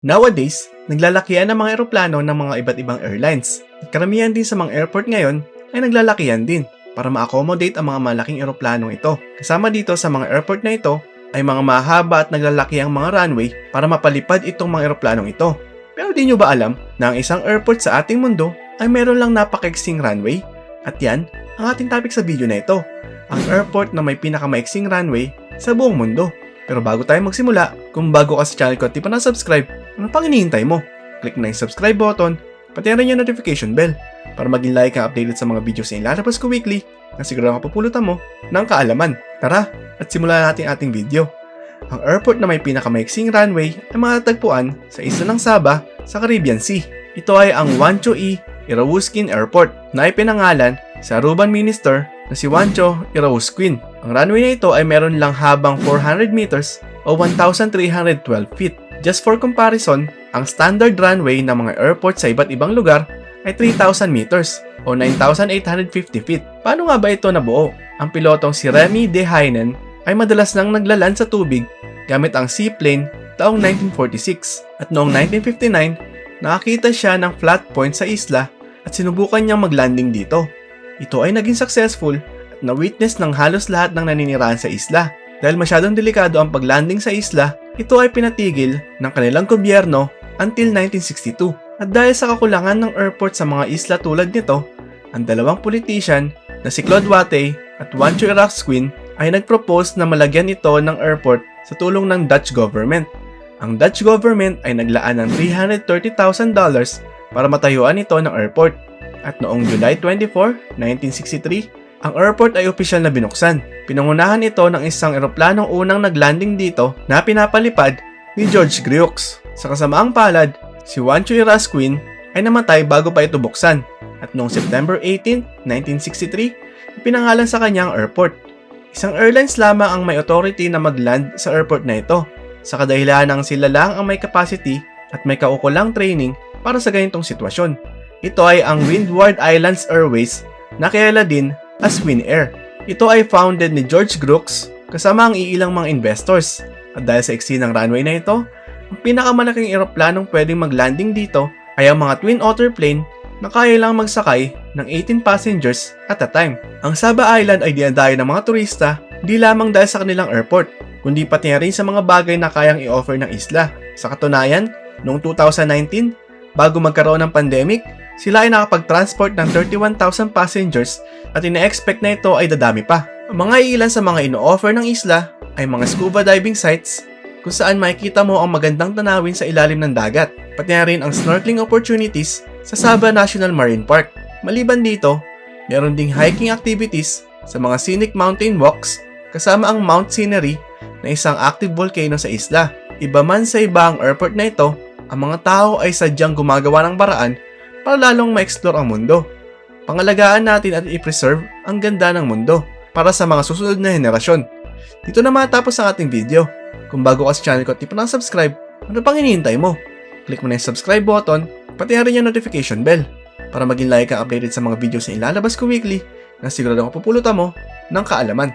Nowadays, naglalakihan ang mga eroplano ng mga iba't ibang airlines. At karamihan din sa mga airport ngayon ay naglalakihan din para ma-accommodate ang mga malaking eroplanong ito. Kasama dito sa mga airport na ito ay mga mahaba at naglalaki ang mga runway para mapalipad itong mga eroplanong ito. Pero di nyo ba alam na ang isang airport sa ating mundo ay meron lang napakaiksing runway? At yan ang ating topic sa video na ito. Ang airport na may pinakamaiksing runway sa buong mundo. Pero bago tayo magsimula, kung bago ka sa channel ko at di pa na-subscribe, ano pang hinihintay mo? Click na yung subscribe button, pati rin yung notification bell para maging like ang updated sa mga videos na ilalabas ko weekly na siguro mapupulutan mo ng kaalaman. Tara, at simulan natin ating video. Ang airport na may pinakamaiksing runway ay matatagpuan sa isla ng Saba sa Caribbean Sea. Ito ay ang Wancho E. Irawuskin Airport na ipinangalan sa Aruban Minister na si Wancho Irawusquin. Ang runway na ito ay meron lang habang 400 meters o 1,312 feet. Just for comparison, ang standard runway ng mga airport sa iba't ibang lugar ay 3,000 meters o 9,850 feet. Paano nga ba ito nabuo? Ang pilotong si Remy De Heinen ay madalas nang naglalan sa tubig gamit ang seaplane taong 1946 at noong 1959 nakakita siya ng flat point sa isla at sinubukan niyang maglanding dito. Ito ay naging successful at na-witness ng halos lahat ng naninirahan sa isla. Dahil masyadong delikado ang paglanding sa isla, ito ay pinatigil ng kanilang gobyerno until 1962. At dahil sa kakulangan ng airport sa mga isla tulad nito, ang dalawang politician na si Claude Watey at Wancho Iraxquin ay nagpropose na malagyan ito ng airport sa tulong ng Dutch government. Ang Dutch government ay naglaan ng $330,000 para matayuan ito ng airport. At noong July 24, 1963, ang airport ay opisyal na binuksan. Pinangunahan ito ng isang eroplanong unang naglanding dito na pinapalipad ni George Grieux. Sa kasamaang palad, si Wancho Irasquin ay namatay bago pa ito buksan. At noong September 18, 1963, ipinangalan sa kanyang airport. Isang airlines lamang ang may authority na magland sa airport na ito. Sa kadahilan ng sila lang ang may capacity at may kaukulang training para sa ganitong sitwasyon. Ito ay ang Windward Islands Airways na kilala din as Winair. Ito ay founded ni George Crooks kasama ang iilang mga investors. At dahil sa iksi ng runway na ito, ang pinakamalaking eroplanong pwedeng maglanding dito ay ang mga Twin Otter plane na kaya lang magsakay ng 18 passengers at a time. Ang Saba Island ay dinadayo ng mga turista di lamang dahil sa kanilang airport, kundi pati na rin sa mga bagay na kayang i-offer ng isla. Sa katunayan, noong 2019, bago magkaroon ng pandemic, sila ay nakapag-transport ng 31,000 passengers at ina-expect na ito ay dadami pa. Ang mga ilan sa mga ino-offer ng isla ay mga scuba diving sites kung saan makikita mo ang magandang tanawin sa ilalim ng dagat, pati na rin ang snorkeling opportunities sa Saba National Marine Park. Maliban dito, meron ding hiking activities sa mga scenic mountain walks kasama ang Mount Scenery na isang active volcano sa isla. Iba man sa iba ang airport na ito, ang mga tao ay sadyang gumagawa ng paraan para lalong ma-explore ang mundo. Pangalagaan natin at i-preserve ang ganda ng mundo para sa mga susunod na henerasyon. Dito na matapos ang ating video. Kung bago ka sa channel ko at di pa subscribe ano pang hinihintay mo? Click mo na yung subscribe button, pati na rin yung notification bell para maging like ka updated sa mga videos na ilalabas ko weekly na sigurado mapupulutan mo ng kaalaman.